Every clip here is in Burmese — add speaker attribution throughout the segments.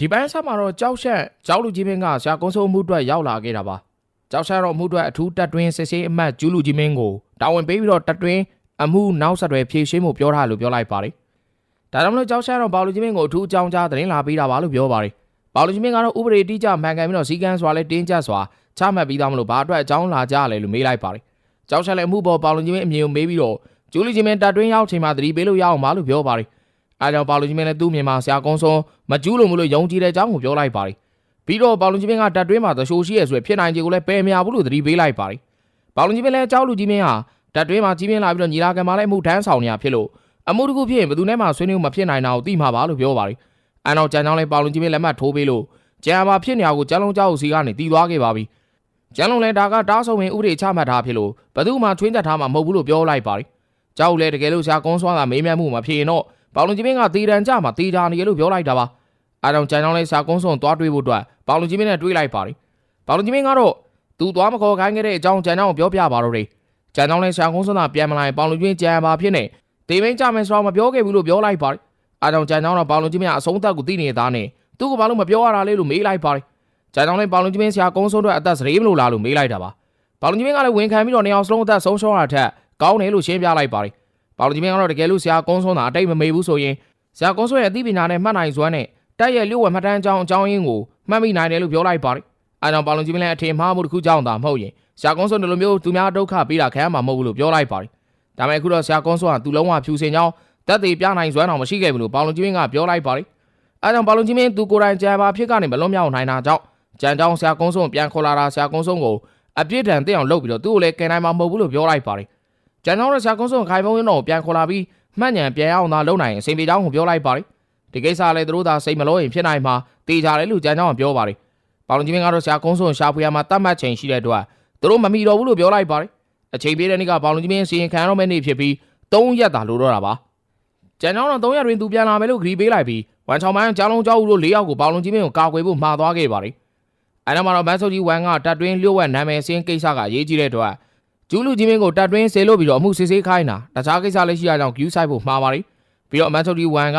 Speaker 1: ဒီပိုင်းဆက်မှာတော့ကြောက်ရှက်ကြောက်လူကြီးမင်းကဆရာကုန်းစိုးမှုအတွက်ရောက်လာခဲ့တာပါကြောက်ရှက်တော့မှုအတွက်အထူးတက်တွင်းစစ်ဆေးအမှတ်ကျူးလူကြီးမင်းကိုတာဝန်ပေးပြီးတော့တက်တွင်းအမှုနောက်ဆက်တွဲဖြည့်ရှင်းမှုပြောထားလို့ပြောလိုက်ပါတယ်ဒါကြောင့်မလို့ကြောက်ရှက်တော့ဘောက်လူကြီးမင်းကိုအထူးအကြောင်းကြားသတင်းလာပေးတာပါလို့ပြောပါတယ်ဘောက်လူကြီးမင်းကတော့ဥပဒေတိကျမှန်ကန်ပြီးတော့စီကံစွာလဲတင်းကျပ်စွာချမှတ်ပြီးသားမလို့ဘာအတွက်အကြောင်းလာကြလဲလို့မေးလိုက်ပါတယ်ကြောက်ရှက်လည်းအမှုပေါ်ဘောက်လူကြီးမင်းအမြင်ကိုမေးပြီးတော့ကျူးလူကြီးမင်းတက်တွင်းရောက်ချိန်မှာသတိပေးလို့ရအောင်ပါလို့ပြောပါတယ် အဲကြောင့်ဘောက်လူကြီးမင်းလည်းသူ့မြင်မှာဆရာကုန်းဆုံးမကျူးလို့မလို့ယုံကြည်တဲ့အကြောင်းကိုပြောလိုက်ပါတယ်ပြီးတော့ဘောက်လူကြီးမင်းကတက်တွင်းမှာသရှိုးရှိရဆိုရဖြစ်နိုင်ခြေကိုလည်းပယ်မရဘူးလို့သတိပေးလိုက်ပါတယ်ဘောက်လူကြီးမင်းလည်းအကြောက်လူကြီးမင်းဟာတက်တွင်းမှာကြီးပြင်းလာပြီးတော့ညီလာခံမှာလည်းအမှုထမ်းဆောင်နေရဖြစ်လို့အမှုတစ်ခုဖြစ်ရင်ဘယ်သူနဲ့မှဆွေးနွေးမဖြစ်နိုင်တာကိုသိမှာပါလို့ပြောပါတယ်အဲတော့ကြံကြောင်းလည်းဘောက်လူကြီးမင်းလက်မှတ်ထိုးပေးလို့ကြံမှာဖြစ်နေရကိုကျန်းလုံးကြောက်စီကနေတီးသွားခဲ့ပါပြီကျန်းလုံးလည်းဒါကတားဆုံဝင်ဥပဒေချမှတ်ထားဖြစ်လို့ဘယ်သူမှချွင်းသက်ထားမှာမဟုတ်ဘူးလို့ပြောလိုက်ပါတယ်ကြောက်လည်းတကယ်လို့ဆရာကုန်းစွာကမေးမြန်းမှုမဖြစ်ရင်တော့ ဘောက်လူကြီးမင်းကတီတန်ကြမှာတီတာနေရလို့ပြောလိုက်တာပါအဲတော့ကြံကြောင်းလည်းဆရာကုန်းစွန်သွားတွေ့ဖို့အတွက်ဘောက်လူကြီးမင်းနဲ့တွေ့လိုက်ပါတယ်ဘောက်လူကြီးမင်းကတော့သူသွားမခေါ်ခိုင်းခဲ့တဲ့အကြောင်းကြံကြောင်းကိုပြောပြပါတော့တယ်ကြံကြောင်းလည်းဆရာကုန်းစွန်ကပြန်မလာရင်ဘောက်လူကြီးမင်းကြံပါဖြစ်နေတေမင်းကြမယ်ဆိုတော့မပြောခဲ့ဘူးလို့ပြောလိုက်ပါတယ်အဲတော့ကြံကြောင်းတော့ဘောက်လူကြီးမင်းကအဆုံးသက်ကိုသိနေသားနဲ့သူ့ကဘာလို့မပြောရတာလဲလို့မေးလိုက်ပါတယ်ကြံကြောင်းလည်းဘောက်လူကြီးမင်းဆရာကုန်းစွန်တို့အသက်စရေးမလို့လားလို့မေးလိုက်တာပါဘောက်လူကြီးမင်းကလည်းဝန်ခံပြီးတော့နေအောင်စလုံးအသက်ဆုံးရှုံးတာထက်ကောင်းတယ်လို့ရှင်းပြလိုက်ပါတယ် ဘောက်လူကြီးမင်းကတော့တကယ်လို့ဆရာကုန်းစွန်တာအတိတ်မမေ့ဘူးဆိုရင်ဆရာကုန်းစွန်ရဲ့အသိပညာနဲ့မှတ်နိုင်စွမ်းနဲ့တက်ရဲ့လျှို့ဝှက်မှတ်တမ်းအကြောင်းအကြောင်းရင်းကိုမှတ်မိနိုင်တယ်လို့ပြောလိုက်ပါတယ်။အဲကြောင့်ပါလုံကြီးမင်းလည်းအထင်မှားမှုတစ်ခုကြောင့်သာမဟုတ်ရင်ဆရာကွန်းစွန်တို့လိုမျိုးသူများဒုက္ခပေးတာခံရမှာမဟုတ်ဘူးလို့ပြောလိုက်ပါတယ်။ဒါပေမဲ့အခုတော့ဆရာကွန်းစွန်ကသူလုံးဝဖြူစင်ကြောင်းတက်သေးပြနိုင်စွမ်းအောင်မရှိခဲ့ဘူးလို့ပါလုံကြီးမင်းကပြောလိုက်ပါတယ်။အဲကြောင့်ပါလုံကြီးမင်းသူကိုယ်တိုင်ကြံပါဖြစ်ကနေမလွတ်မြောက်နိုင်တာကြောင့်ကြံကြောင်းဆရာကွန်းစွန်ပြန်ခေါ်လာတာဆရာကွန်းစွန်ကိုအပြစ်ဒဏ်တက်အောင်လုပ်ပြီးတော့သူ့ကိုလည်းကင်နိုင်မှာမဟုတ်ဘူးလို့ပြောလိုက်ပါတယ်။ ကြံကြောင်းဆရာကွန်းစွန်ခိုင်ဖုံးရုံးတော်ပြန်ခေါ်လာပြီးမှတ်ညံပြန်အောင်သာလုပ်နိုင်ရင်အစီအပြေကြောင်းကိုပြောလိုက်ပါတယ်။ဒီကိစ္စလည်းသူတို့သာစိတ်မလို့ရင်ဖြစ်နိုင်မှာတေချာတယ်လို့ကြံကြောင်းကပြောပါတယ်။ပေါလုံကြီးမင်းကတော့ဆရာကုန်းစွန်ရှာဖွေရမှာတတ်မှတ်ချိန်ရှိတဲ့အတွက်သူတို့မမီတော့ဘူးလို့ပြောလိုက်ပါတယ်။အချိန်ပြည့်တဲ့နေ့ကပေါလုံကြီးမင်းစီရင်ခံရတော့မယ့်နေ့ဖြစ်ပြီး၃ရက်သာလိုတော့တာပါ။ကြံကြောင်းတော့၃ရက်တွင်သူပြန်လာမယ်လို့ဂရီပေးလိုက်ပြီးဝန်ချောင်မိုင်းကျောင်းလုံးကျောင်းဦးတို့၄ယောက်ကိုပေါလုံကြီးမင်းကိုကာကွယ်ဖို့မှာသွားခဲ့ပါတယ်။အဲနောက်မှာတော့မတ်ဆုပ်ကြီးဝမ်ကတက်တွင်းလျှို့ဝှက်နာမည်စင်းကိစ္စကအရေးကြီးတဲ့အတွက် ကျူးလူကြီးမင်းကိုတက်တွင်းဆေလို့ပြီးတော့အမှုစစ်ဆေးခိုင်းတာတခြားကိစ္စလည်းရှိရကြောင်း queue site ဖို့မှာပါတယ်။ပြီးတော့မတ်ဆုပ်ကြီးဝမ်က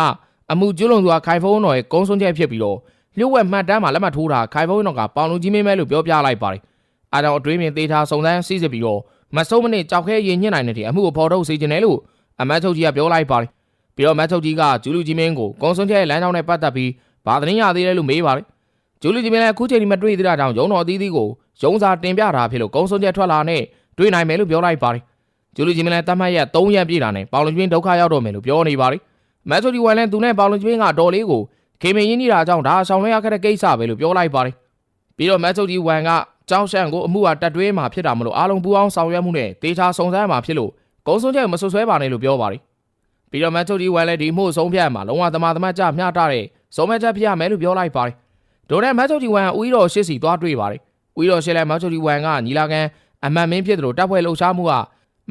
Speaker 1: အမှုကျွလွန်သူကခိုင်ဖုံးတော်ရဲ့ကုန်းစွန်းချက်ဖြစ်ပြီးတော့လျှို့ဝှက်မှတ်တမ်းမှာလက်မှတ်ထိုးတာခိုင်ဖုံးတော်ကပေါင်လူကြီးမင်းမဲလို့ပြောပြလိုက်ပါတယ်။အားကြောင့်အတွင်းမြင်သေးထားစုံစမ်းစစ်စစ်ပြီးတော့မဆုံးမနစ်ကြောက်ခဲရင်ညစ်နိုင်တဲ့အမှုကိုဖော်ထုတ်စေချင်တယ်လို့အမတ်ချုပ်ကြီးကပြောလိုက်ပါတယ်။ပြီးတော့မတ်ချုပ်ကြီးကကျူးလူကြီးမင်းကိုကုန်းစွန်းချက်ရဲ့လမ်းကြောင်းနဲ့ပတ်သက်ပြီးဘာသတင်းရသေးလဲလို့မေးပါတယ်။ကျူးလူကြီးမင်းလည်းအခုချိန်ဒီမတွေ့သေးတာကြောင့်ရုံတော်အသီးသီးကိုရုံစာတင်ပြတာဖြစ်လို့ကုန်းစွန်းချက်ထွက်လာနဲ့ တွေ့နိုင်မယ်လို့ပြောလိုက်ပါတယ်။ကျူးလူကြီးမင်းလည်းတတ်မှတ်ရက်3ရက်ပြည့်တာနဲ့ပေါင်လူကြီးမင်းဒုက္ခရောက်တော့မယ်လို့ပြောနေပါတယ်။မတ်ဆိုဒီဝိုင်လန်သူနဲ့ပေါင်လူကြီးမင်းကတော်လေးကိုခေမင်းရင်းနေတာကြောင့်ဒါဆောင်လဲရခဲ့တဲ့ကိစ္စပဲလို့ပြောလိုက်ပါတယ်။ပြီးတော့မတ်ဆိုဒီဝမ်ကကြောင်းရှန်ကိုအမှုဟာတက်တွဲမှာဖြစ်တာမလို့အားလုံးပူအောင်ဆောင်ရွက်မှုနဲ့ဒေတာစုံစမ်းမှာဖြစ်လို့ကုန်းစွန်းချက်မဆွဆွဲပါနဲ့လို့ပြောပါတယ်။ပြီးတော့မတ်ဆိုဒီဝမ်လည်းဒီမှုဆုံးဖြတ်မှာလုံးဝသမာသမတ်ကြမျှတတဲ့ဆုံးဖြတ်ချက်ဖြစ်ရမယ်လို့ပြောလိုက်ပါတယ်။ဒိုနဲ့မတ်ဆိုဒီဝမ်ဦးတော်ရှစ်စီသွားတွေ့ပါတယ်။ဦးတော်ရှစ်လည်းမတ်ဆိုဒီဝမ်ကညီလာခံ အမှန်မင်းဖြစ်တယ်လို့တပ်ဖွဲ့လှုပ်ရှားမှုက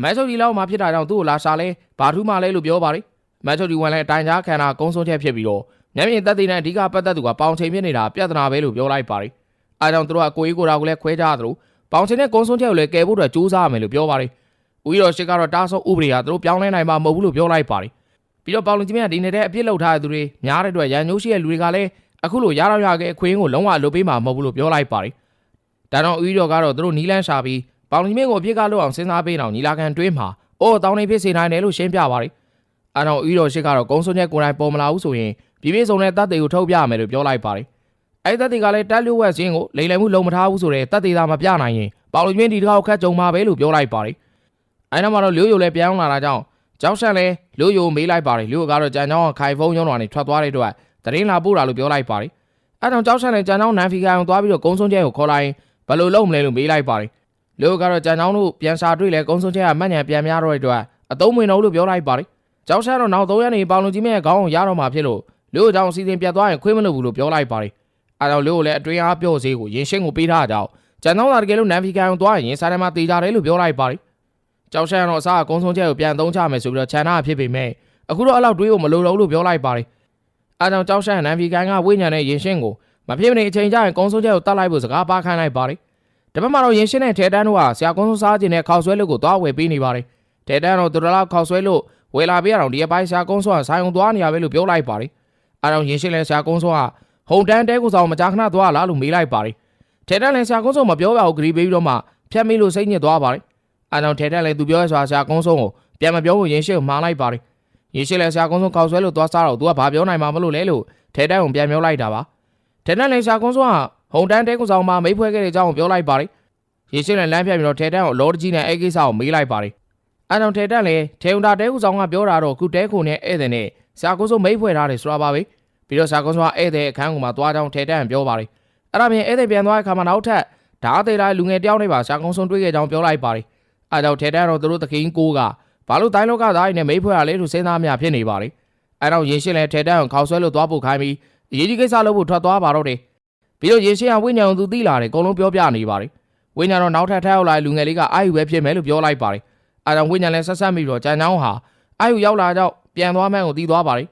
Speaker 1: မတ်ဆိုဒီလောက်မှာဖြစ်တာကြောင့်သူ့ကိုလာရှာလဲဘာထူးမှလဲလို့ပြောပါတယ်။မတ်ဆိုဒီဝမ်လည်းအတိုင်ကြားခံတာကုန်းစွန်းချက်ဖြစ်ပြီးတော့မျက်မြင်သက်သေနဲ့အဓိကပတ်သက်သူကပေါင်ချိန်ဖြစ်နေတာပြဿနာပဲလို့ပြောလိုက်ပါတယ်။အားကြောင့်သူတို့ကကိုကြီးကိုရာကိုလည်းခွဲကြသလိုပေါင်ချိန်နဲ့ကုန်းစွန်းချက်ကိုလည်းကယ်ဖို့အတွက်ကြိုးစားရမယ်လို့ပြောပါတယ်။ဦးရောရှိကတော့တားဆုံးဥပဒေဟာသူတို့ပြောင်းလဲနိုင်မှာမဟုတ်ဘူးလို့ပြောလိုက်ပါတယ်။ပြီးတော့ပေါင်လုံကြီးမြတ်ဒီနေတဲ့အပြစ်လောက်ထားတဲ့သူတွေများတဲ့အတွက်ရန်ညိုးရှိတဲ့လူတွေကလည်းအခုလိုရတော့ရခဲ့အခွင့်အရေးကိုလုံးဝအလုပ်ပေးမှာမဟုတ်ဘူးလို့ပြောလိုက်ပါတယ်။ဒါတော့ဦးရောကတော့သူတို့နီးလန်းရှာပြီး ပေါင်လုံကြီးမြတ်ကိုအပြစ်ကလို့အောင်စဉ်းစားပေးအောင်ညီလာခံတွင်းမှာအိုးတောင်းနေဖြစ်စေနိုင်တယ်လို့ရှင်းပြပါတယ်။အားတော့ဦးရောရှိကတော့ကုန်းစွန်းချက်ကိုယ်တိုင်ပေါ်မလာဘူးဆိုရင်ပြည်ပြည်စုံတဲ့တပ်တွေကိုထုတ်ပြရမယ်လို့ပြောလိုက်ပါတယ်။အဲဒီတပ်တွေကလည်းတက်လျှို့ဝက်စင်းကိုလိမ်လည်မှုလုံးမထားဘူးဆိုတဲ့တပ်တွေသာမပြနိုင်ရင်ပေါလုံချင်းဒီတစ်ခါခတ်ကြုံမှာပဲလို့ပြောလိုက်ပါတယ်။အဲဒီနောက်မှာတော့လျို့ယိုလည်းပြောင်းလာတာကြောင့်ကျောက်ရှန်လည်းလျို့ယိုမေးလိုက်ပါတယ်လျို့ကတော့ကြံချောင်းခိုင်ဖုံးရုံးတော်ကနေထွက်သွားတဲ့အတွက်တရင်လာပို့တာလို့ပြောလိုက်ပါတယ်။အဲကြောင့်ကျောက်ရှန်လည်းကြံချောင်းနန်ဖီကိုင်သွားပြီးတော့ကုန်းစွန်းကျဲကိုခေါ်လာရင်ဘယ်လိုလုပ်မလဲလို့မေးလိုက်ပါတယ်။ လျို့ကတော့ကြံချောင်းတို့ပြန်စာတွေ့လဲကုန်းစွန်းကျဲကမှတ်ညံပြန်များတော့တဲ့အတွက်အသုံးဝင်တော့လို့ပြောလိုက်ပါတယ်။ကျောက်ရှန်တော့နောက်3ရက်နေပေါလုံကြီးမဲ့ခေါင်းအောင်ရတော့မှာဖြစ်လို့လူ့အကြောင်းအစီအစဉ်ပြတ်သွားရင်ခွင့်မလို့ဘူးလို့ပြောလိုက်ပါတယ်အားကြောင့်လို့လည်းအတွင်းအားပြော့စေးကိုရင်ရှင်းကိုပေးထားကြောင်းကျန်တော့တာတကယ်လို့နန်ဖီကန်ကိုသွားရင်စားထဲမှာတေးကြတယ်လို့ပြောလိုက်ပါတယ်ကြောက်ရှန်တော့အစားအကုန်းဆုံးချက်ကိုပြန်သုံးချမယ်ဆိုပြီးတော့ခြံထားဖြစ်ပေမဲ့အခုတော့အဲ့လောက်တွေးဖို့မလိုတော့ဘူးလို့ပြောလိုက်ပါတယ်အားကြောင့်ကြောက်ရှန်နန်ဖီကန်ကဝိညာဉ်နဲ့ရင်ရှင်းကိုမဖြစ်မနေအချိန်ကျရင်ကုန်းဆုံးချက်ကိုတတ်လိုက်ဖို့စကားပါခိုင်းလိုက်ပါတ ယ်ဒါပေမဲ့တော့ရင်ရှင်းတဲ့ထဲတန်းတို့ကဆရာကုန်းဆုံးစားခြင်းနဲ့ခေါက်ဆွဲလို့ကိုသွားဝယ်ပေးနေပါတယ်ထဲတန်းတော့သူတို့လောက်ခေါက်ဆွဲလို့ဝယ်လာပေးရအောင်ဒီအပိုင်းဆရာကုန်းဆုံးကဆိုင်ုံသွားနေရပဲလို့ပြောလိုက်ပါတယ်အားကြောင့်ရင်ရှင်းလဲဆရာကုန်းဆုံးကဟုန်တန်းတဲကိုဆောင်မကြာခဏသွားလာလို့မေးလိုက်ပါတယ်ထဲတန်းလည်းဆရာကုန်းဆုံးမပြောရဘူးဂရီပေးပြီးတော့မှဖြတ်မိလို့စိတ်ညစ်သွားပါတယ်အားကြောင့်ထဲတန်းလည်းသူပြောရဆိုတာဆရာကုန်းဆုံးကိုပြန်မပြောဖို့ရင်ရှင်းကိုမှားလိုက်ပါတယ်ရင်ရှင်းလဲဆရာကုန်းဆုံးခေါက်ဆွဲလို့သွားစားတော့သူကဘာပြောနိုင်မှာမလို့လဲလို့ထဲတန်းကိုပြန်ပြောလိုက်တာပါထဲတန်းလည်းဆရာကုန်းဆုံးက ဟုန်တန်းတဲကိုဆောင်မှာမိဖွဲခဲ့တဲ့အကြောင်းကိုပြောလိုက်ပါတယ်ရင်ရှင်းလည်းလမ်းဖြတ်ပြီးတော့ထဲတန်းကိုလောတကြီးနဲ့အဲကိစ္စကိုမေးလိုက်ပါတယ်အားကြောင့်ထဲတန်းလည်းထေုံတာတဲကိုဆောင်ကပြောတာတော့ခုတဲခုနဲ့ဧည့်သည်နဲ့ဆရာကုန်းဆုံးမိဖွဲထားတယ်ဆိုတာပါပဲပြီးတော့စာကုန်းစွာဧည့်သည်အခန်းကိုမှသွားကြောင်းထဲတန်းပြောပါတယ်အဲ့ဒါပြင်ဧည့်သည်ပြန်သွားတဲ့အခါမှာနောက်ထပ်ဓာတ်သေးလိုက်လူငယ်တယောက်နဲ့ပါစာကုန်းဆုံးတွေ့ခဲ့ကြောင်းပြောလိုက်ပါတယ်အဲကြောင့်ထဲတန်းတော့သူတို့သခင်ကိုကဘာလို့တိုင်းလောကသားရင်းနဲ့မိဖွဲ့ရလဲလို့စဉ်းစားမြဖြစ်နေပါတယ်အဲတော့ရင်ရှင်းလဲထဲတန်းကိုခေါက်ဆွဲလို့သွားဖို့ခိုင်းပြီးအရေးကြီးကိစ္စလုပ်ဖို့ထွက်သွားပါတော့တယ် ပြီးတော့ရင်ရှင်းကဝိညာဉ်ကိုသူသိလာတယ်အကုန်လုံးပြောပြနေပါတယ်ဝိညာဉ်တော့နောက်ထပ်ထပ်ရောက်လာတဲ့လူငယ်လေးကအာယူပဲဖြစ်မယ်လို့ပြောလိုက်ပါတယ်အဲကြောင့်ဝိညာဉ်လည်းဆက်ဆက်ပြီးတော့ကြံချောင်းဟာအာယူရောက်လာကြောင့်ပြန်သွားမှန်းကိုသိသွားပါတယ်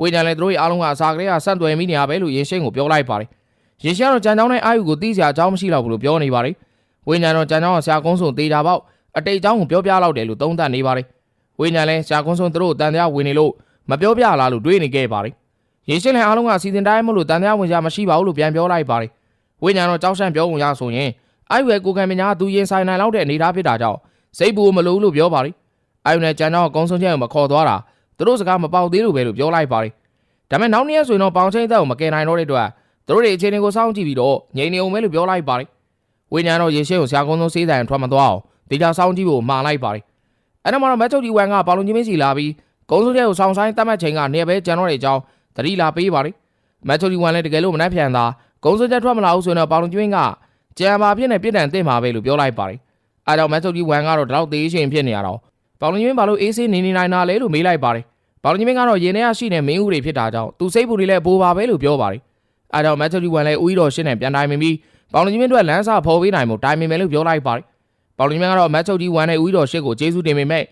Speaker 1: ဝိညာဉ်လည်းသူတို့ရဲ့အားလုံးကအစာကလေးကဆန့်သွယ်မိနေရပဲလို့ရင်ရှင်းကိုပြောလိုက်ပါတယ်။ရင်ရှင်းကတော့ကြံချောင်းနဲ့အာယူကိုသိစရာအကြောင်းမရှိတော့ဘူးလို့ပြောနေပါတယ်။ဝိညာဉ်တော့ကြံချောင်းကဆရာကုန်းစုံသေးတာပေါ့အတိတ်အကြောင်းကိုပြောပြလောက်တယ်လို့သုံးသပ်နေပါတယ်။ဝိညာဉ်လည်းဆရာကုန်းစုံသူတို့တန်တရားဝင်နေလို့မပြောပြလားလို့တွေးနေခဲ့ပါတယ်။ ရင်ရှင်းလည်းအားလုံးကအစီအစဉ်တိုင်းမလို့တန်တရားဝင်ကြမရှိပါဘူးလို့ပြန်ပြောလိုက်ပါတယ်။ဝိညာဉ်တော့ကြောက်ရှန့်ပြောဝင်ရဆိုရင်အာယူရဲ့ကိုကံမညာသူရင်ဆိုင်နိုင်လောက်တဲ့အနေအထားဖြစ်တာကြောင့်စိတ်ပူမလို့လို့ပြောပါတယ်။အာယူနဲ့ကြံချောင်းကကုန်းဆုံးချက်ကိုမခေါ်သွားတာသူတို့စကားမပေါက်သေးလို့ပဲလို့ပြောလိုက်ပါတယ်။ဒါပေမဲ့နောက်နေ့ရက်ဆိုရင်တော့ပေါင်ချင်းသက်ကိုမကယ်နိုင်တော့တဲ့အတွက်သူတို့တွေအခြေအနေကိုစောင့်ကြည့်ပြီးတော့ငြိမ်နေအောင်ပဲလို့ပြောလိုက်ပါတယ်။ဝိညာဉ်တော့ရေရှင်းကိုဆရာကုန်းဆုံးစေးတိုင်ထွက်မသွားအောင်ဒေတာစောင့်ကြည့်ဖို့မှာလိုက်ပါတယ်။အဲ့ဒါမှတော့မက်ချုပ်ဒီဝမ်ကပေါလုံချင်းမင်းစီလာပြီးကုန်းဆုံးတဲ့ကိုဆောင်ဆိုင်တတ်မှတ်ချိန်ကနေပဲကျန်တော့တဲ့အကြောင်း သတိလာပေးပါတယ်။မက်ချုပ်ဒီဝမ်လည်းတကယ်လို့မနှက်ဖြန်သာကုန်းဆုံးချက်ထွက်မလာဘူးဆိုရင်တော့ပေါလုံချင်းမင်းကကြံပါဖြစ်နေပြစ်ဒဏ်တင်ပါပဲလို့ပြောလိုက်ပါတယ်။အဲဒါကြောင့်မက်ချုပ်ဒီဝမ်ကတော့ဒီလောက်သေးရှင်ဖြစ်နေရတော့ပေါလုံချင်းမင်းဘာလို့အေးဆေးနေနေနိုင်တာလဲလို့မေးလိုက်ပါတယ်။ဘောင်ကြီးမင်းကတော့ရင်ထဲကရှိနေမင်းဦးတွေဖြစ်တာကြောင့်သူစိတ်ပူတွေလည်းပိုးပါပဲလို့ပြောပါတယ်။အဲဒါကြောင့်မက်ချူရီဝန်လည်းဦးကြီးတော်ရှင်းနဲ့ပြန်တိုင်ပင်ပြီးဘောင်ကြီးမင်းတို့လမ်းစာဖော်ပေးနိုင်မှုတိုင်ပင်မယ်လို့ပြောလိုက်ပါတယ်။ဘောင်ကြီးမင်းကတော့မက်ချူရီဝန်နဲ့ဦးကြီးတော်ရှင်းကိုကျေးဇူးတင်ပေမဲ့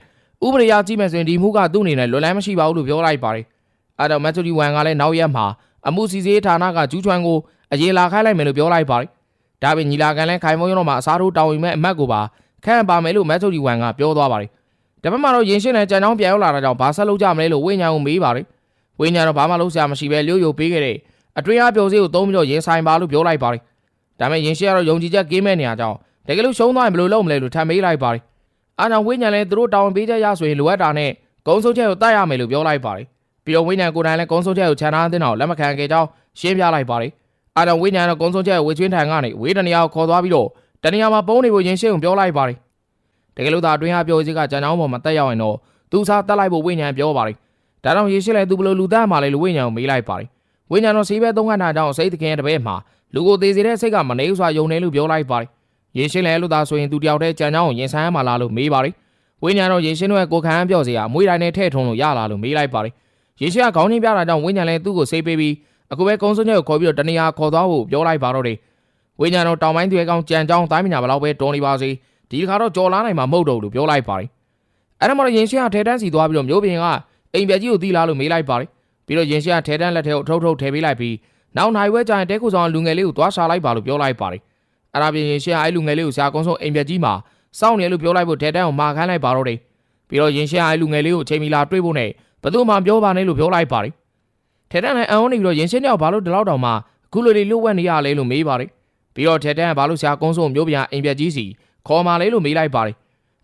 Speaker 1: ဥပဒေရကြည့်မယ်ဆိုရင်ဒီမှုကသူ့အနေနဲ့လွတ်လန်းမရှိပါဘူးလို့ပြောလိုက်ပါတယ်။ အဲဒါကြောင့်မက်ချူရီဝန်ကလည်းနောက်ရက်မှာအမှုစီစေးဌာနကကျူးချွမ်းကိုအရေးလာခိုင်းလိုက်မယ်လို့ပြောလိုက်ပါတယ်။ဒါပြင်ညီလာခံလဲခိုင်မုံရုံတော့မှာအစားထိုးတောင်းဝင်မဲ့အမတ်ကိုပါခန့်ပါမယ်လို့မက်ချူရီဝန်ကပြောသွားပါတယ်။ဒါပေမဲ့တော့ရင်ရှင်းနဲ့ကြံချောင်းပြန်ရောက်လာတာကြောင့်ဘာဆက်လုပ်ကြမလဲလို့ဝိညာဉ်ကိုမေးပါတယ်။ဝိညာဉ်တော့ဘာမှလုပ်စရာမရှိပဲလျို့ယိုပေးခဲ့တဲ့အတွင်းအားပျော်စေးကိုသုံးပြီးတော့ရင်ဆိုင်ပါလို့ပြောလိုက်ပါတယ်။ဒါပေမဲ့ရင်ရှင်းကတော့ယုံကြည်ချက်ကင်းမဲ့နေရကြောင်းတကယ်လို့ရှုံးသွားရင်ဘယ်လိုလုပ်မလဲလို့ထပ်မေးလိုက်ပါတယ်။အားကြောင့်ဝိညာဉ်လည်းသူတို့တောင်းပေးချက်ရဆိုရင်လိုအပ်တာနဲ့ဂုံဆုံးချက်ကိုတတ်ရမယ်လို့ပြောလိုက်ပါတယ်။ ပြီးတော့ဝိညာဉ်ကိုယ်တိုင်လည်းဂုံဆုံးချက်ကိုခြံထားတဲ့နောက်လက်မခံခဲ့ကြောင်းရှင်းပြလိုက်ပါတယ်။အားကြောင့်ဝိညာဉ်တော့ဂုံဆုံးချက်ကိုဝေချွင်းထံကနေဝေဒနာကိုခေါ်သွားပြီးတော့တဏှာမှာပုံးနေဖို့ရင်ရှင်းကိုပြောလိုက်ပါတယ်။တကယ်လို့သာအတွင်းအားပျော်စေးကကြံချောင်းပေါ်မှာတက်ရောက်ရင်တော့သူစားတက်လိုက်ဖို့ဝိညာဉ်ပြောပါတယ်။ဒါကြောင့်ရေရှိလဲသူဘလို့လူသားမှလဲလို့ဝိညာဉ်ကိုမေးလိုက်ပါတယ်။ဝိညာဉ်တော့စီးပဲသုံးခန့်တာကြောင့်စိတ်တခင်ရဲ့တပည့်မှာလူကိုသေးစေတဲ့စိတ်ကမနေဥစွာယုံနေလို့ပြောလိုက်ပါတယ်။ရေရှိလဲလို့သာဆိုရင်သူတယောက်တည်းကြံချောင်းကိုရင်ဆိုင်ရမှာလားလို့မေးပါတယ်။ဝိညာဉ်တော့ရေရှိတို့ရဲ့ကိုခံပြော့စရာမွေးတိုင်းနဲ့ထဲ့ထုံလို့ရလားလို့မေးလိုက်ပါတယ်။ ရေရှိကခေါင်းချင်းပြတာကြောင့်ဝိညာဉ်လဲသူ့ကိုစိတ်ပေးပြီးအခုပဲကုန်းစွန်းချက်ကိုခေါ်ပြီးတော့တနေရာခေါ်သွားဖို့ပြောလိုက်ပါတော့တယ်။ဝိညာဉ်တော့တောင်ပိုင်းတွေကောင်ကြံချောင်းတိုင်းမညာဘလောက်ပဲတွန်းနေပါစေ။ဒီတစ်ခါတော့ကြော်လာနိုင်မှာမဟုတ်တော့ဘူးလို့ပြောလိုက်ပါတယ်။အဲ့ဒါမှတော့ရင်ရှင်းကထဲတန်းစီသွားပြီးတော့မျိုးပြင်ကအိမ်ပြက်ကြီးကိုတီးလာလို့မေးလိုက်ပါတယ်ပြီးတော့ရင်ရှင်းကထဲတန်းလက်ထဲကိုအထုတ်ထုတ်ထည့်ပေးလိုက်ပြီးနောက်နိုင်ဝဲကြရင်တဲခုဆောင်လူငယ်လေးကိုသွားရှာလိုက်ပါလို့ပြောလိုက်ပါတယ်အဲ့ဒါပြင်ရင်ရှင်းကအဲ့လူငယ်လေးကိုဆရာကုန်းဆုံးအိမ်ပြက်ကြီးမှာစောင့်နေလို့ပြောလိုက်ဖို့ထဲတန်းကိုမာခိုင်းလိုက်ပါတော့တယ်ပြီးတော့ရင်ရှင်းကအဲ့လူငယ်လေးကိုအချိန်မီလာတွေ့ဖို့နဲ့ ဘယ်သူမှပြောပါနဲ့လို့ပြောလိုက်ပါတယ်ထဲတန်းလည်းအံ့ဩနေပြီးတော့ရင်ရှင်းတယောက်ဘာလို့ဒီလောက်တောင်မှအခုလိုလေးလွတ်ဝက်နေရလဲလို့မေးပါတယ်ပြီးတော့ထဲတန်းကဘာလို့ဆရာကုန်းဆုံးမျိုးပြန်အိမ်ပြက်ကြီးစီခေါ်มาလဲလို့မေးလိုက်ပါတယ်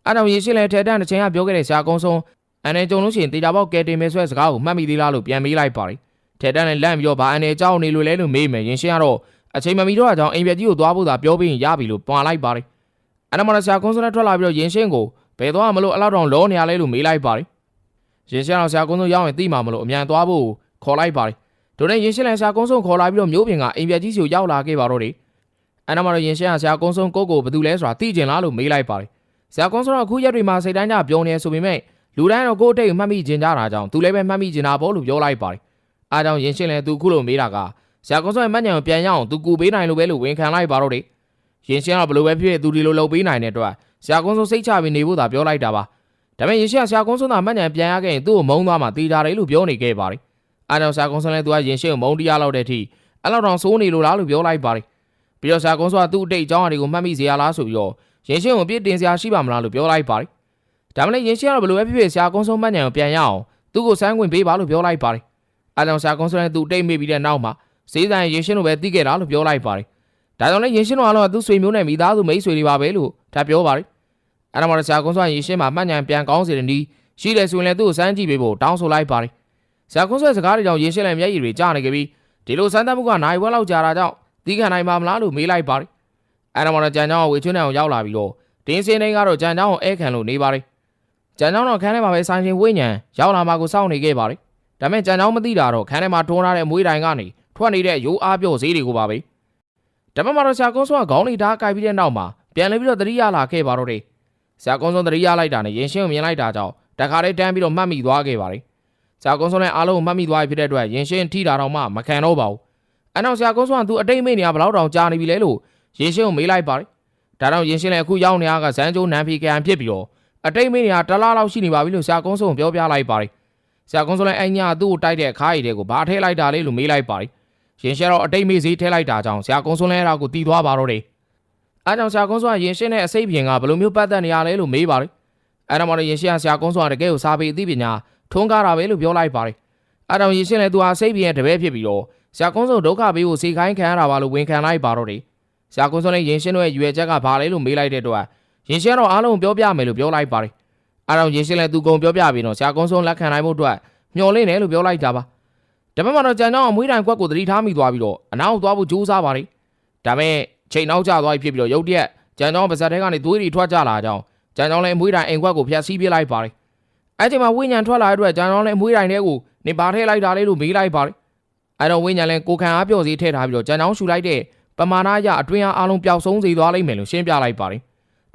Speaker 1: အဲ့တော့ရေရှိလဲထဲတန်းတစ်ချိန်ကပြောခဲ့တဲ့ဆရာကုန်းဆုံးအနေကြုံလို့ရှိရင်တေချာပေါက်ကဲတင်မဲဆွဲစကားကိုမှတ်မိသေးလားလို့ပြန်မေးလိုက်ပါတယ်ထဲတန်းလည်းလန့်ပြီးတော့ဗာအနေကြောက်နေလို့လဲလို့မေးမယ်ရင်ရှင်းကတော့အချိန်မမီတော့အကြောင်းအိမ်ပြက်ကြီးကိုသွားဖို့သာပြောပြီးရင်ရပြီလို့ပွာလိုက်ပါတယ်အဲ့တော့မှဆရာကုန်းဆုံးနဲ့ထွက်လာပြီးတော့ရင်ရှင်းကိုဘယ်သွားမလို့အလောက်တောင်လောနေရလဲလို့မေးလိုက်ပါတယ် ရင်ရှင်းတော့ဆရာကုန်းဆုံးရောက်ရင်သိမှာမလို့အမြန်သွားဖို့ခေါ်လိုက်ပါတယ်ဒိုနဲ့ရင်ရှင်းလဲဆရာကုန်းဆုံးခေါ်လာပြီးတော့မျိုးပြင်ကအိမ်ပြက်ကြီးစီကိုရောက်လာခဲ့ပါတော့တယ်အဲ့တော့မှရင်ရှင်းကဆရာကုန်းဆုံးကိုကိုဘယ်သူလဲဆိုတာသိကျင်လားလို့မေးလိုက်ပါတယ်ဆရာကွန်ဆိုတော့အခုရက်တွေမှာစိတ်တိုင်းကြပြောနေဆိုပေမဲ့လူတိုင်းတော့ကိုယ့်အတိတ်ကိုမှတ်မိကျင်ကြတာကြောင့်သူလည်းပဲမှတ်မိကျင်တာပေါ့လို့ပြောလိုက်ပါတယ်။အားကြောင့်ရင်ရှင်းလဲသူအခုလိုမေးတာကဆရာကုန်းစောရဲ့မှတ်ဉာဏ်ကိုပြန်ရအောင်သူကူပေးနိုင်လို့ပဲလို့ဝန်ခံလိုက်ပါတော့တယ်ရင်ရှင်းကဘယ်လိုပဲဖြစ်ဖြစ်သူဒီလိုလုပ်ပေးနိုင်တဲ့အတွက်ဆရာကုန်းစောစိတ်ချပြီးနေဖို့သာပြောလိုက်တာပါ ဒါပေမဲ့ရင်ရှင်းကဆရာကုန်းစောသာမှတ်ဉာဏ်ပြန်ရခဲ့ရင်သူ့ကိုမုန်းသွားမှတေးကြတယ်လို့ပြောနေခဲ့ပါတယ်အားကြောင့်ဆရာကုန်းစောလည်းသူကရင်ရှင်းကိုမုန်းတရားလောက်တဲ့အထိအဲ့လောက်တောင်စိုးနေလို့လားလို့ပြောလိုက်ပါတယ်ပြီးတော့ဆရာကုန်းစောကသူ့အတိတ်အကြောင်းအရာတွေကိုမှတ်မိစေရလားဆိုပြီးတော့ရင်ရှင်းကိုပြစ်တင်စရာရှိပါမလားလို့ပြောလိုက်ပါတယ်ဒါမှလည်းရင်ရှင်းကတော့ဘယ်လိုပဲဖြစ်ဖြစ်ဆရာကုန်းစောမှတ်ဉာဏ်ကိုပြန်ရအောင်သူ့ကိုစမ်းခွင့်ပေးပါလို့ပြောလိုက်ပါတယ်အားကြောင့်ဆရာကုန်းစောလည်းသူ့အတိတ်မိပြီးတဲ့နောက်မှာဈေးဆိုင်ရင်ရှင်းတို့ပဲသိခဲ့တာလို့ပြောလိုက်ပါတယ်ဒါကြောင့်လည်းရင်ရှင်းတို့အားလုံးကသူ့ဆွေမျိုးနဲ့မိသားစုမိတ်ဆွေတွေပါပဲလို့ထပ်ပြောပါတယ် အဲ့ဒါမှတော့ဆရာကုန်းစောကရင်ရှင်းမှာမှတ်ဉာဏ်ပြန်ကောင်းစေတဲ့နီးရှိတယ်ဆိုရင်လည်းသူ့ကိုစမ်းကြည့်ပေးဖို့တောင်းဆိုလိုက်ပါတယ်ဆရာကုန်းစောရဲ့စကားတွေကြောင့်ရင်ရှင်းလည်းမျက်ရည်တွေကျနေကြပြီးဒီလိုစမ်းသပ်မှုကနိုင်ဝက်လောက်ကြာတာကြောင့်တီးခံနိုင်ပါမလားလို့မေးလိုက်ပါတယ်အဲ့ဒါမှတော့ကြံချောင်းကဝေချွန်းတဲ့အောင်ရောက်လာပြီးတော့တင်းစင်းတိုင်းကတော့ကြံချောင်းကိုအဲခံလို့နေပါတယ်ကြံချောင်းတော့ခန်းထဲမှာပဲဆိုင်ရှင်ဝိညာဉ်ရောက်လာမှကိုစောင့်နေခဲ့ပါတယ်ဒါပေမဲ့ကြံချောင်းမသိတာတော့ခန်းထဲမှာထွန်းထားတဲ့မွေးတိုင်ကနေထွက်နေတဲ့ရိုးအားပြော့ဈေးတွေကိုပါပဲဒါပေမဲ့တော့ဆရာကုန်းစောကခေါင်းလေးဓာတ်ကိုက်ပြီးတဲ့နောက်မှာပြန်လဲပြီးတော့တတိယလာခဲ့ပါတော့တယ် ဆရာကုန်းစောတတိယလိုက်တာနဲ့ရင်ရှင်းကိုမြင်လိုက်တာကြောင့်တခါတည်းတန်းပြီးတော့မှတ်မိသွားခဲ့ပါတယ်ဆရာကုန်းစောနဲ့အားလုံးကိုမှတ်မိသွားပြီဖြစ်တဲ့အတွက်ရင်ရှင်းထိတာတော့မှမခံတော့ပါဘူးအဲ့တော့ဆရာကုန်းစောကသူအတိတ်မိတ်နေရဘလောက်တောင်ကြာနေပြီလဲလို့ရင်ရှင်းကိုမေးလိုက်ပါတယ်ဒါတော့ရင်ရှင်းလည်းအခုရောက်နေရကဇန်ကျိုးနန်ဖီကန်ဖြစ်ပြီးတော့အတိတ်မိတ်နေရတလားလောက်ရှိနေပါပြီလို့ဆရာကုန်းစောကပြောပြလိုက်ပါတယ်ဆရာကုန်းစောလည်းအညာသူ့ကိုတိုက်တဲ့ခါးရည်တွေကိုဘာထည့်လိုက်တာလဲလို့မေးလိုက်ပါတယ်ရင်ရှင်းတော့အတိတ်မိတ်စည်းထည့်လိုက်တာကြောင့်ဆရာကုန်းစောလည်းအဲ့ဒါကိုတီးသွားပါတော့တယ် အဲကြောင့်ဆရာကုန်းစောကရင်ရှင်းတဲ့အစိတ်ပြင်ကဘယ်လိုမျိုးပတ်သက်နေရလဲလို့မေးပါတယ်အဲ့ဒါမှတော့ရင်ရှင်းကဆရာကုန်းစောကတကယ်ကိုစာပေအသိပညာထွန်းကားတာပဲလို့ပြောလိုက်ပါတယ်အဲ့တော့ရင်ရှင်းလည်းသူဟာစိတ်ပြင်ရဲ့တပည့်ဖြစ်ပြီးတော့ဆရာကုန်းစောဒုက္ခပေးဖို့စေခိုင်းခံရတာပါလို့ဝန်ခံလိုက်ပါတော့တယ်ဆရာကုန်းစောလည်းရင်ရှင်းတို့ရဲ့ရွယ်ချက်ကဘာလဲလို့မေးလိုက်တဲ့အတွက်ရင်ရှင်းတော့အားလုံးပြောပြမယ်လို့ပြောလိုက်ပါတယ်အဲ့တော့ရင်ရှင်းလည်းသူကုံပြောပြပြီးတော့ဆရာကုန်းစောလက်ခံနိုင်ဖို့အတွက်မျှော်လင့်တယ်လို့ပြောလိုက်တာပါဒါပေမဲ့တော့ကြံကြောင်းအမွေးတိုင်ကွက်ကိုသတိထားမိသွားပြီးတော့အနောက်သွားဖို့ကြိုးစားပါတယ်ဒါပေမဲ့ ချိန်နောက်ကျသွားပြီဖြစ်ပြီးတော့ရုတ်တရက်ကြံကြောင်းပါဇက်ထဲကနေသွေးတွေထွက်ကြလာကြောင်းကြံကြောင်းလည်းအမွေးတိုင်အိမ်ကွက်ကိုဖျက်ဆီးပြလိုက်ပါတယ်အဲ့ချိန်မှာဝိညာဉ်ထွက်လာတဲ့အတွက်ကြံကြောင်းလည်းအမွေးတိုင်ထဲကိုနေပါထဲလိုက်တာလေးလို့မေးလိုက်ပါတယ်အဲ့တော့ဝိညာဉ်လည်းကိုခံအားပြော့စီထည့်ထားပြီးတော့ကြံကြောင်းရှူလိုက်တဲ့ပမာဏအရအတွင်းအားအလုံးပျောက်ဆုံးစေသွားလိမ့်မယ်လို့ရှင်းပြလိုက်ပါတယ်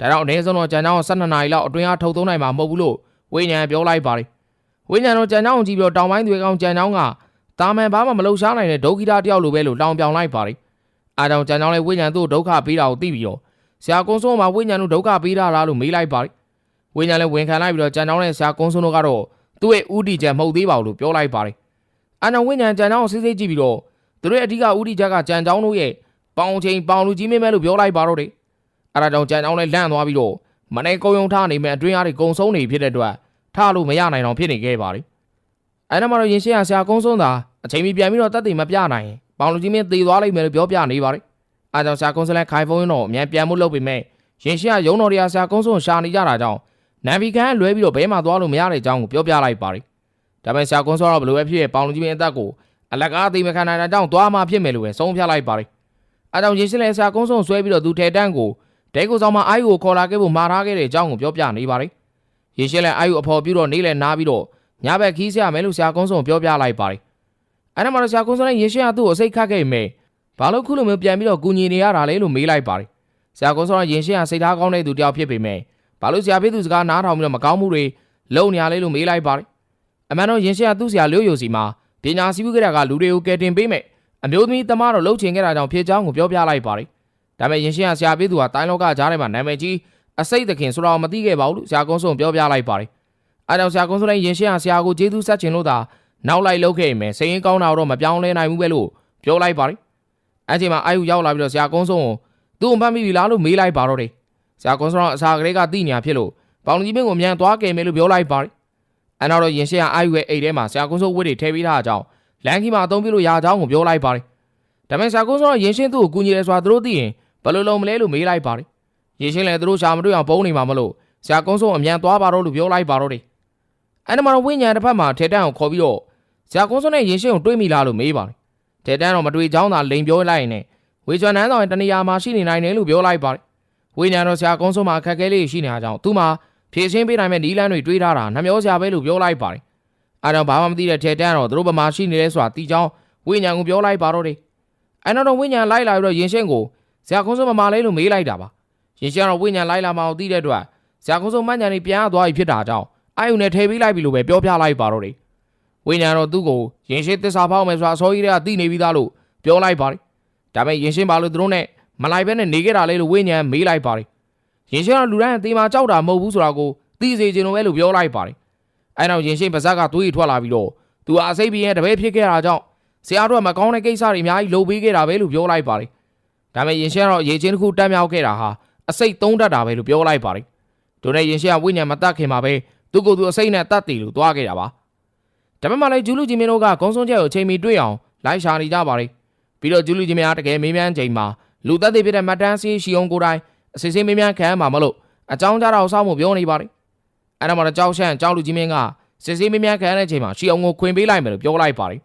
Speaker 1: ဒါကြောင့်အနည်းဆုံးတော့ကြံကြောင်း12နာရီလောက်အတွင်းအားထုတ်သုံးနိုင်မှာမဟုတ်ဘူးလို့ဝိညာဉ်ပြောလိုက်ပါတယ်ဝိညာဉ်တော့ကြံကြောင်းကိုကြည့်ပြီးတော့တောင်ပိုင်းတွေကောင်ကြံကြောင်းကတာမန်ဘာမှမလှုပ်ရှားနိုင်တဲ့ဒုက္ခိတတယောက်လိုပဲလို့လောင်ပြောင်လိုက်ပါတယ် အားကြောင့်ကြံကြောင်းလည်းဝိညာဉ်သူ့ဒုက္ခပေးတာကိုသိပြီးတော့ဆရာကုန်းစိုးမှာဝိညာဉ်တို့ဒုက္ခပေးတာလားလို့မေးလိုက်ပါတယ်ဝိညာဉ်လည်းဝန်ခံလိုက်ပြီးတော့ကြံကြောင်းနဲ့ဆရာကုန်းစိုးတို့ကတော့သူ့ရဲ့ဥတီချက်မဟုတ်သေးပါဘူးလို့ပြောလိုက်ပါတယ်အားကြောင့်ဝိညာဉ်ကြံကြောင်းကိုစစ်စစ်ကြည့်ပြီးတော့သူတို့ရဲ့အဓိကဥတီချက်ကကြံကြောင်းတို့ရဲ့ပေါင်ချိန်ပေါင်လူကြီးမင်းမဲလို့ပြောလိုက်ပါတော့တယ်အဲဒါကြောင့်ကြံကြောင်းလည်းလန့်သွားပြီးတော့မနေ့ကုံယုံထားနေမဲ့အတွင်းအားတွေကုံဆုံးနေဖြစ်တဲ့အတွက်ထားလို့မရနိုင်တော့ဖြစ်နေခဲ့ပါတယ်အဲဒါမှတော့ရင်ရှင်းရဆရာကုန်းဆုံးသာအချိန်မီပြန်ပြီးတော့တက်တည်မပြနိုင်ရင် ပေါင်လူကြီးမင်းသေသွားလိမ့်မယ်လို့ပြောပြနေပါတယ်အဲကြောင့်ဆရာကုန်းစလဲခိုင်ဖုံးရင်တော့အမြန်ပြန်မှုလုပ်ပေမဲ့ရင်ရှင်းရရုံတော်ရဆရာကုန်းဆုံးရှာနေကြတာကြောင့်နန်ဗီကန်လွဲပြီးတော့ဘဲမှသွားလို့မရတဲ့အကြောင်းကိုပြောပြလိုက်ပါတယ်ဒါပေမဲ့ဆရာကုန်းစောတော့ဘယ်လိုပဲဖြစ်ဖြစ်ပေါင်လူကြီးမင်းအသက်ကိုအလကားသိမခံနိုင်တာကြောင့်သွားမှဖြစ်မယ်လို့ပဲဆုံးဖြတ်လိုက်ပါတယ်အဲကြောင့်ရင်ရှင်းလဲဆရာကုန်းဆုံးဆွဲပြီးတော့သူထဲတန်းကိုဒဲကိုဆောင်မအာယူကိုခေါ်လာခဲ့ဖို့မှာထားခဲ့တဲ့အကြောင်းကိုပြောပြနေပါတယ်ရင်ရှင်းလဲအာယူအဖော်ပြီးတော့နေလဲနားပြီးတော့ညဘက်ခီးဆရာမယ်လို့ဆရာကုန်းဆုံးပြောပြလိုက်ပါတယ် အဲ့ဒါမှတော့ဆရာကုန်းဆုံးနဲ့ရင်ရှင်းကသူ့ကိုစိတ်ခတ်ခဲ့မိဘာလို့ခုလိုမျိုးပြန်ပြီးတော့ကူညီနေရတာလဲလို့မေးလိုက်ပါတယ်ဆရာကုန်းဆုံးကရင်ရှင်းကစိတ်ထားကောင်းတဲ့သူတယောက်ဖြစ်ပေမဲ့ဘာလို့ဆရာဖေးသူစကားနားထောင်ပြီးတော့မကောင်းမှုတွေလုံနေရလဲလို့မေးလိုက်ပါတယ်အမှန်တော့ရင်ရှင်းကသူ့ဆရာလျို့ယိုစီမှာပညာစည်းဝေးကြတာကလူတွေကိုကယ်တင်ပေးမယ်အမျိုးသမီးသမားတော့လှုပ်ချင်ခဲ့တာကြောင့်ဖြေချောင်းကိုပြောပြလိုက်ပါတယ်ဒါပေမဲ့ရင်ရှင်းကဆရာဖေးသူကတိုင်းလောကကြားထဲမှာနာမည်ကြီးအစိတ်သခင်ဆိုတော့မသိခဲ့ပါဘူးလို့ဆရာကုန်းဆုံးပြောပြလိုက်ပါတယ်အဲကြောင့်ဆရာကုန်းစိုးလည်းရင်ရှင်းကဆရာကိုကျေးဇူးဆက်ချင်လို့သာ နောက်လိုက်လုပ်ခဲ့ရင်စိတ်ရင်းကောင်းတာတော့မပြောင်းလဲနိုင်ဘူးပဲလို့ပြောလိုက်ပါတယ်အဲချိန်မှာအာယူရောက်လာပြီးတော့ဆရာကုန်းစိုးကိုသူ့ကိုမှတ်မိပြီလားလို့မေးလိုက်ပါတော့တယ်ဆရာကုန်းစိုးကအစာကလေးကတိညာဖြစ်လို့ပေါင်ကြီးမင်းကိုမြန်သွားခဲ့မယ်လို့ပြောလိုက်ပါတယ်အဲနောက်တော့ရင်ရှင်းကအာယူရဲ့အိတ်ထဲမှာဆရာကုန်းစိုးဝတ်တွေထည့်ပေးထားတာကြောင့်လန်ခီမှာအသုံးပြုလို့ရကြောင်းကိုပြောလိုက်ပါတယ်ဒါပေမဲ့ဆရာကုန်းစိုးကရင်ရှင်းသူ့ကိုကူညီတယ်ဆိုတာသူတို့သိရင်ဘယ်လိုလုပ်မလဲလို့မေးလိုက်ပါတယ်ရင်ရှင်းလည်းသူတို့ရှာမတွေ့အောင်ပုံနေမှာမလို့ဆရာကုန်းစိုးအမြန်သွားပါတော့လို့ပြောလိုက်ပါတော့တယ် အဲ့ဒီမှာတော့ဝိညာဉ်တစ်ဖက်မှာထေတန်းကိုခေါ်ပြီးတော့ဇာကုန်းစွန်းနဲ့ရင်ရှင်းကိုတွေးမိလားလို့မေးပါတယ်ထေတန်းတော့မတွေးချောင်းသာလိန်ပြောလိုက်ရင်လည်းဝေကျွမ်းနန်းဆောင်ရဲ့တနေရာမှာရှိနေနိုင်တယ်လို့ပြောလိုက်ပါတယ်ဝိညာဉ်တော့ဇာကုန်းစွန်းမှာအခက်အခဲလေးရှိနေတာကြောင့်သူ့မှာဖြည့်ရှင်းပေးနိုင်မဲ့နီးလန်းတွေတွေးထားတာနှမျောစရာပဲလို့ပြောလိုက်ပါတယ်အဲတော့ဘာမှမသိတဲ့ထေတန်းတော့သူတို့ဗမာရှိနေလဲဆိုတာတီချောင်းဝိညာဉ်ကိုပြောလိုက်ပါတော့တယ်အဲတော့ဝိညာဉ်လိုက်လာပြီးတော့ရင်ရှင်းကိုဇာကုန်းစွန်းမမလေးလို့မေးလိုက်တာပါရင်ရှင်းတော့ဝိညာဉ်လိုက်လာမှအောင်သိတဲ့အတွက်ဇာကုန်းစွန်းမှန်ညာနေပြန်ရသွားပြီဖြစ်တာကြောင့် အာယုန်နဲ့ထည့်ပေးလိုက်ပြီလို့ပဲပြောပြလိုက်ပါတော့တယ်ဝိညာဉ်တော့သူ့ကိုရင်ရှိသစ္စာဖောက်မယ်ဆိုတာအစောကြီးတည်းကသိနေပြီးသားလို့ပြောလိုက်ပါတယ်ဒါပေမဲ့ရင်ရှင်းပါလို့သူတို့နဲ့မလိုက်ဘဲနဲ့နေခဲ့တာလေလို့ဝိညာဉ်မေးလိုက်ပါတယ်ရင်ရှင်းကလူတိုင်းအသေးမှကြောက်တာမဟုတ်ဘူးဆိုတာကိုသိစေချင်လို့ပဲလို့ပြောလိုက်ပါတယ်အဲနောက်ရင်ရှင်းပါဇက်ကသွေးထွက်လာပြီးတော့သူဟာအစိပ်ပြင်းရဲ့တပည့်ဖြစ်ခဲ့တာကြောင့်ဆရာတို့ကမကောင်းတဲ့ကိစ္စတွေအများကြီးလုပ်ပေးခဲ့တာပဲလို့ပြောလိုက်ပါတယ်ဒါပေမဲ့ရင်ရှင်းကတော့ရေချင်းတစ်ခုတက်မြောက်ခဲ့တာဟာအစိတ်သုံးတတ်တာပဲလို့ပြောလိုက်ပါတယ်တို့နဲ့ရင်ရှင်းကဝိညာဉ်မတတ်ခင်မှာပဲ သူကိုယ်သူအစိတ်နဲ့တတ်တည်လို့သွားခဲ့တာပါဒါပေမဲ့လည်းဂျူလူဂျီမင်းတို့ကကုန်းစုံချက်ကိုအချိန်မီတွေ့အောင်လိုက်ရှာနေကြပါတယ်ပြီးတော့ဂျူလူဂျီမင်းကတကယ်မေးမြန်းချိန်မှာလူသက်သေဖြစ်တဲ့မတ်တန်းစီရှီအောင်ကိုယ်တိုင်အစစ်စစ်မေးမြန်းခံရမှာမလို့အကြောင်းကြားတော့စောင့်ဖို့ပြောနေပါတယ်အဲ့ဒါမှတော့ကြောက်ရှန့်ကြောက်လူကြီးမင်းကစစ်စစ်မေးမြန်းခံရတဲ့ချိန်မှာရှီအောင်ကိုခွင်ပေးလိုက်မယ်လို့ပြောလိုက်ပါတယ်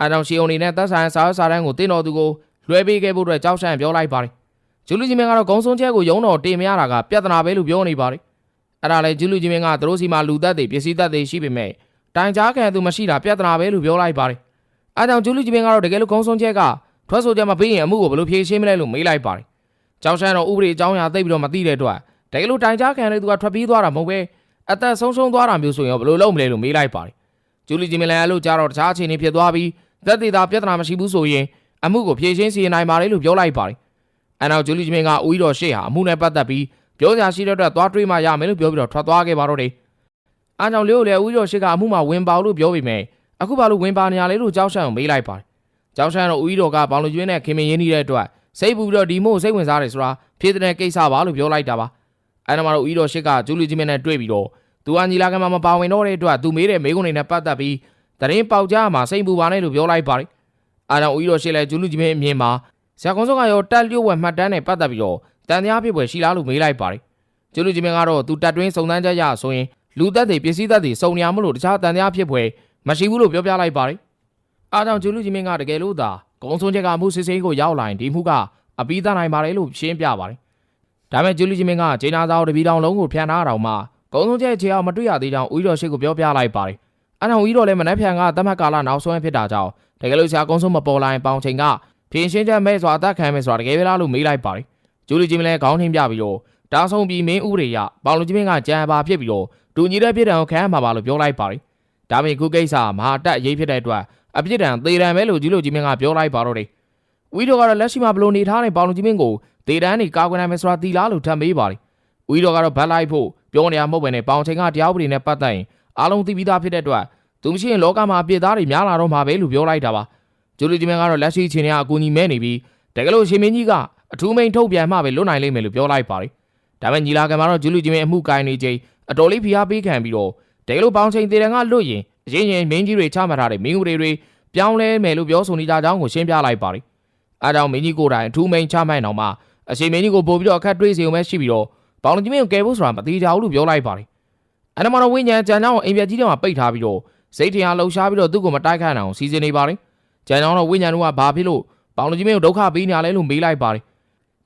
Speaker 1: အဲ့တော့ရှီအောင်နေနဲ့သက်ဆိုင်စာစာတန်းကိုတင်းတော်သူကိုလွှဲပေးခဲ့ဖို့အတွက်ကြောက်ရှန့်ပြောလိုက်ပါတယ်ဂျူလူဂျီမင်းကတော့ကုန်းစုံချက်ကိုယုံတော်တင်မရတာကပြဿနာပဲလို့ပြောနေပါတယ် အဲ့ဒါလည်းဂျူလူဂျီမင်းကသူတို့စီမှာလူသက်သေပစ္စည်းသက်သေရှိပေမဲ့တိုင်ကြားခံသူမရှိတာပြဿနာပဲလို့ပြောလိုက်ပါတယ်အဲကြောင့်ဂျူလူဂျီမင်းကတော့တကယ်လို့ကုန်းစုံချက်ကထွက်ဆိုချက်မပေးရင်အမှုကိုဘယ်လိုဖြေရှင်းမလဲလို့မေးလိုက်ပါတယ်ကြောက်ရှန့်တော့ဥပဒေအကြောင်းအရာသိပြီးတော့မသိတဲ့အတွက်တကယ်လို့တိုင်ကြားခံတဲ့သူကထွက်ပြေးသွားတာမဟုတ်ပဲအသက်ဆုံးရှုံးသွားတာမျိုးဆိုရင်ဘယ်လိုလုပ်မလဲလို့မေးလိုက်ပါတယ်ဂျူလီဂျီမင်လည်းအဲ့လိုကြားတော့တခြားအခြေအနေဖြစ်သွားပြီးသက်သေသာပြဿနာမရှိဘူးဆိုရင်အမှုကိုဖြေရှင်းစီရင်နိုင်ပါလေလို့ပြောလိုက်ပါတယ်အဲနောက်ဂျူလီဂျီမင်ကဦးကြီးတော်ရှေ့ဟာအမှုနဲ့ပတ်သက်ပြီး ပြောစရာရှိတဲ့အတွက်သွားတွေးမှရမယ်လို့ပြောပြီးတော့ထွက်သွားခဲ့ပါတော့တယ်အားကြောင့်လေးကိုလည်းဦးကြီးတော်ရှေ့ကအမှုမှာဝင်ပါလို့ပြောပြီးမယ်အခုဘာလို့ဝင်ပါနေရလဲလို့ကြောက်ရှန့်ကိုမေးလိုက်ပါတယ်ကြောက်ရှန့်တော့ဦးကြီးတော်ကဘောင်လူကျွင်းနဲ့ခင်မင်းရင်းနေတဲ့အတွက်စိတ်ပူပြီးတော့ဒီမို့စိတ်ဝင်စားတယ်ဆိုတာဖြည့်တဲ့ကိစ္စပါလို့ပြောလိုက်တာပါအဲနောက်မှာတော့ဦးကြီးတော်ရှေ့ကဂျူလီဂျီမင်နဲ့တွေ့ပြီးတော့သူကညီလာခံမှာမပါဝင်တော့တဲ့အတွက်သူမေးတဲ့မေးခွန်းတွေနဲ့ပတ်သက်ပြီးတရင်ပေါက်ကြားမှာစိတ်ပူပါနဲ့လို့ပြောလိုက်ပါတယ်အားကြောင့်ဦးကြီးတော်ရှေ့လဲဂျူလီဂျီမင်အမြင်မှာဆရာကွန်စောကရောတက်လျှို့ဝက်မှတ်တမ်းနဲ့ပတ်သက်ပြီးတော့ တန်တရားဖြစ်ပွဲရှိလားလို့မေးလိုက်ပါတယ်ဂျူလီဂျီမင်ကတော့သူတက်တွင်းစုံစမ်းချက်ရဆိုရင်လူသက်တွေပစ္စည်းသက်တွေစုံနေရမလို့တခြားတန်တရားဖြစ်ပွဲမရှိဘူးလို့ပြောပြလိုက်ပါတယ်အားကြောင့်ဂျူလီဂျီမင်ကတကယ်လို့သာကုံဆုံးချက်ကမှုစစ်ဆေးကိုရောက်လာရင်ဒီမှုကအပီးသားနိုင်ပါတယ်လို့ရှင်းပြပါတယ်ဒါပေမဲ့ဂျူလီဂျီမင်ကဂျေနာဇာကိုတပီတောင်လုံးကိုဖျန်ထားတော့မှကုံဆုံးချက်ခြေအောင်မတွေ့ရသေးကြောင်းဦးတော်ရှိကိုပြောပြလိုက်ပါတယ်အဲနောက်ဦးတော်လည်းမနှက်ဖြန်ကတတ်မှတ်ကာလနောက်ဆုံးဖြစ်တာကြောင့်တကယ်လို့ဆရာကုန်းဆုံးမပေါ်လာရင်ပေါင်ချိန်ကဖြင်းရှင်းချက်မဲ့စွာအသက်ခံမယ်ဆိုတာတကယ်ပဲလားလို့မေးလိုက်ပါတယ် ဂျူလီဂျီမင်လည်းခေါင်းထင်းပြပြီးတော့တားဆုံးပြီးမင်းဥပဒေရပေါင်လူကြီးမင်းကကြံပါဖြစ်ပြီးတော့ဒူညီတဲ့ပြည်တံကိုခံရမှာပါလို့ပြောလိုက်ပါတယ်ဒါပေမဲ့ခုကိစ္စမဟာတက်ရေးဖြစ်တဲ့အတွက်အပြစ်ဒဏ်သေဒဏ်ပဲလို့ဂျူလိုကြီးမင်းကပြောလိုက်ပါတော့တယ်ဝီဒိုကတော့လက်ရှိမှာဘလို့နေထားတဲ့ပေါင်လူကြီးမင်းကိုသေဒဏ်နေကာကွယ်နိုင်မယ်ဆိုတာတီလားလို့ထပ်မေးပါတယ်ဝီဒိုကတော့ဘတ်လိုက်ဖို့ပြောနေရမဟုတ်ပဲနဲ့ပေါင်ချိန်ကတရားဥပဒေနဲ့ပတ်သက်ရင်အားလုံးသိပြီးသားဖြစ်တဲ့အတွက်သူမရှိရင်လောကမှာအပြစ်သားတွေများလာတော့မှာပဲလို့ပြောလိုက်တာပါဂျူလိုကြီးမင်းကတော့လက်ရှိချိန်ကအကူအညီမဲနေပြီးတကယ်လို့ရှင်မင်းကြီးက အထူးမိန်ထုတ်ပြန်မှပဲလွတ်နိုင်လိမ့်မယ်လို့ပြောလိုက်ပါတယ်ဒါပေမဲ့ညီလာခံမှာတော့ဂျူလူကြီးမင်းအမှုကိုင်းနေချိန်အတော်လေးဖိအားပေးခံပြီးတော့တကယ်လို့ပေါင်းချိန်တေတန်ကလွတ်ရင်အရင်ရင်မင်းကြီးတွေချမှတ်ထားတဲ့မင်းဦးတွေတွေပြောင်းလဲမယ်လို့ပြောဆိုနေကြကြောင်းကိုရှင်းပြလိုက်ပါတယ်။အားကြောင့်မင်းကြီးကိုယ်တိုင်အထူးမိန်ချမှတ်အောင်မှအရှင်မင်းကြီးကိုပို့ပြီးတော့အခက်တွေးစီုံပဲရှိပြီးတော့ပေါင်းကြီးမင်းကိုကယ်ဖို့ဆိုတာမသေးကြဘူးလို့ပြောလိုက်ပါတယ်။အဲ့ဒါမှတော့ဝိညာဉ်ကြံကြောင်းအိမ်ပြကြီးထဲမှာပိတ်ထားပြီးတော့စိတ်ထင်အားလှုပ်ရှားပြီးတော့သူ့ကိုမတိုက်ခိုက်အောင်စီစဉ်နေပါတယ်။ကြံကြောင်းတော့ဝိညာဉ်တို့ကဘာဖြစ်လို့ပေါင်းကြီးမင်းကိုဒုက္ခပေးနေရလဲလို့မေးလိုက်ပါတယ်။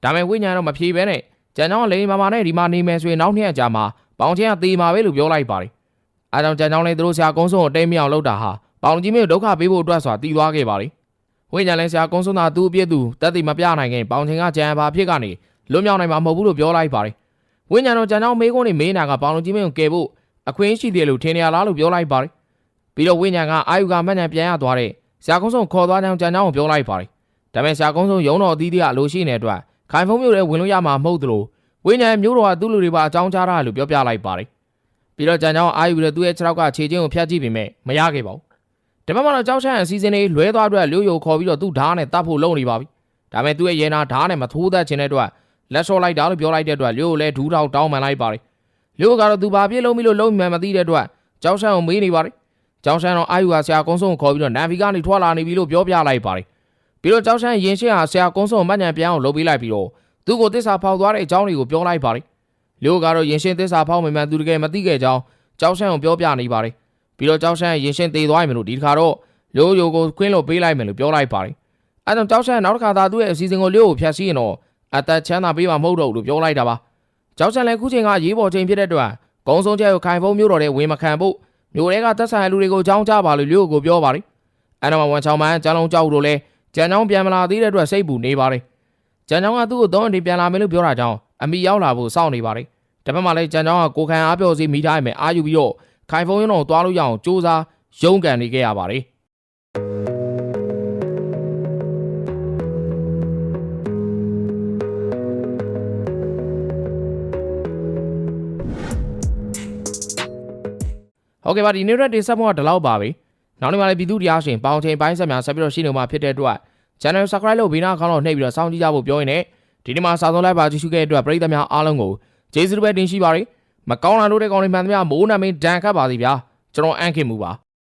Speaker 1: ဒါပေမဲ့ဝိညာဉ်တော့မဖြေဘဲနဲ့ကျန်ကြောင်းလေးမမနဲ့ဒီမှာနေမယ်ဆိုရင်နောက်နှစ်ရက်ကြာမှာပေါင်ချင်းကသေမှာပဲလို့ပြောလိုက်ပါတယ်။အဲကြောင့်ကျန်ကြောင်းလေးသူတို့ဆရာကုန်းစုံကိုတိတ်မြောက်လောက်တာဟာပေါင်ကြီးမျိုးဒုက္ခပေးဖို့အတွက်ဆိုတာတည်သွားခဲ့ပါတယ်။ဝိညာဉ်လဲဆရာကုန်းစုံသာသူ့အပြစ်သူတက်တိမပြနိုင်ခင်ပေါင်ချင်းကကြံပါဖြစ်ကနေလွတ်မြောက်နိုင်မှာမဟုတ်ဘူးလို့ပြောလိုက်ပါတယ်။ဝိညာဉ်တော့ကျန်ကြောင်းမေးခွန်းနေမေးနာကပေါင်ကြီးမျိုးကိုကယ်ဖို့အခွင့်ရှိတယ်လို့ထင်နေရလားလို့ပြောလိုက်ပါတယ်။ပြီးတော့ဝိညာဉ်ကအာယုကမှတ်ဉဏ်ပြန်ရသွားတဲ့ဆရာကုန်းစုံခေါ်သွားကြောင်းကျန်ကြောင်းကိုပြောလိုက်ပါတယ်။ဒါပေမဲ့ဆရာကုန်းစုံရုံတော်အသီးသီးကအလိုရှိနေတဲ့အတွက် ခိုင်ဖုံးမျိုးလည်းဝင်လို့ရမှာမဟုတ်သလိုဝိညာဉ်မျိုးတော်ကသူ့လူတွေပါအကြောင်းကြားတာလို့ပြောပြလိုက်ပါတယ်။ပြီးတော့ကြံကြောင်းအာယူပြီးတော့သူ့ရဲ့ခြေထောက်ကခြေချင်းကိုဖျက်ကြည့်ပေမဲ့မရခဲ့ပါဘူး။ဒီဘက်မှာတော့ကြောက်ချမ်းအစီအစဉ်လေးလွဲသွားအတွက်လူယိုခေါ်ပြီးတော့သူ့ဓာတ်နဲ့တတ်ဖို့လုပ်နေပါပြီ။ဒါပေမဲ့သူ့ရဲ့ရဲနာဓာတ်နဲ့မထိုးတတ်ခြင်းတဲ့အတွက်လက်လျှော့လိုက်တာလို့ပြောလိုက်တဲ့အတွက်လူကိုလည်းဒူးထောက်တောင်းပန်လိုက်ပါတယ်။လူကတော့သူဘာပြစ်လုံးပြီးလို့လုံးမှန်မသိတဲ့အတွက်ကြောက်ချမ်းကိုမေးနေပါတယ်။ကြောက်ချမ်းတော့အာယူကဆရာကုန်းစုံကိုခေါ်ပြီးတော့နန်ဖီကနေထွက်လာနေပြီလို့ပြောပြလိုက်ပါတယ်။ ပြီးတော့ကြောက်ချမ်းရင်ရှင်းဟာဆရာကုန်းစုံမှတ်ဉဏ်ပြန်အောင်လုပ်ပေးလိုက်ပြီးတော့သူ့ကိုတစ္ဆာဖောက်သွားတဲ့အကြောင်းတွေကိုပြောလိုက်ပါတယ်။လူကတော့ရင်ရှင်းတစ္ဆာဖောက်မှန်မှန်သူတကယ်မသိခဲ့ကြောင်းကြောက်ရှမ်းကိုပြောပြနေပါတယ်။ပြီးတော့ကြောက်ရှမ်းရင်ရှင်းသေးသွားပြီလို့ဒီတစ်ခါတော့လူယိုကိုခွင်းလို့ပေးလိုက်မယ်လို့ပြောလိုက်ပါတယ်။အဲကြောင့်ကြောက်ရှမ်းနောက်တစ်ခါသာသူ့ရဲ့အစီအစဉ်ကိုလူကိုဖျက်ဆီးရင်တော့အသက်ချမ်းသာပေးမှာမဟုတ်တော့ဘူးလို့ပြောလိုက်တာပါ။ကြောက်ရှမ်းလည်းခုချိန်ကရေးပေါ်ချိန်ဖြစ်တဲ့အတွက်ကုန်းဆုံးချက်ကိုခိုင်ဖုံးမျိုးတော်တဲ့ဝင်မခံဖို့မျိုးတွေကသက်ဆိုင်လူတွေကိုကြောင်းကြပါလို့လူကိုပြောပါတယ်။အဲတော့ဝန်ချောင်းမန်းကျန်းလုံးကြောက်တို့လည်း ။ကြံချောင်းပြန်မလာသေးတဲ့အတွက်စိတ်ပူနေပါတယ်။ကြံချောင်းကသူ့ကိုသုံးအထိပြန်လာမယ်လို့ပြောတာကြောင့်အမိရောက်လာဖို့စောင့်နေပါတယ်။တစ်ဖက်မှာလည်းကြံချောင်းကကိုခံအားပြောစီမိထားရမယ်အာယူပြီးတော့ခိုင်ဖုံရုံးတော်သွားလို့ရအောင်စူးစမ်းရုံးကန်နေခဲ့ရပါတယ်။ဟုတ်ကဲ့ပါဒီနေ့ရက်တင်ဆက်ဖို့ကဒီလောက်ပါပဲ။ နောက်နေ့မှလည်းပြည်သူတရားရှင်ပေါင်ချိန်ပိုင်းဆက်များဆက်ပြီးတော့ရှိနေမှာဖြစ်တဲ့အတွက် channel subscribe လုပ်ဘေးနားအကောင့်တော့နှိပ်ပြီးတော့စောင့်ကြည့်ကြဖို့ပြောရင်လည်းဒီနေ့မှာစာဆုံးလိုက်ပါကြည့်ရှုခဲ့တဲ့အတွက်ပရိသတ်များအားလုံးကိုကျေးဇူးတစ်ပဲတင်ရှိပါရယ်မကောင်းတာတို့တဲ့ကောင်းတွေမှန်သမျှမိုးနာမင်းဒဏ်ခတ်ပါစီဗျာကျွန်တော်အန်ခင်မူပါ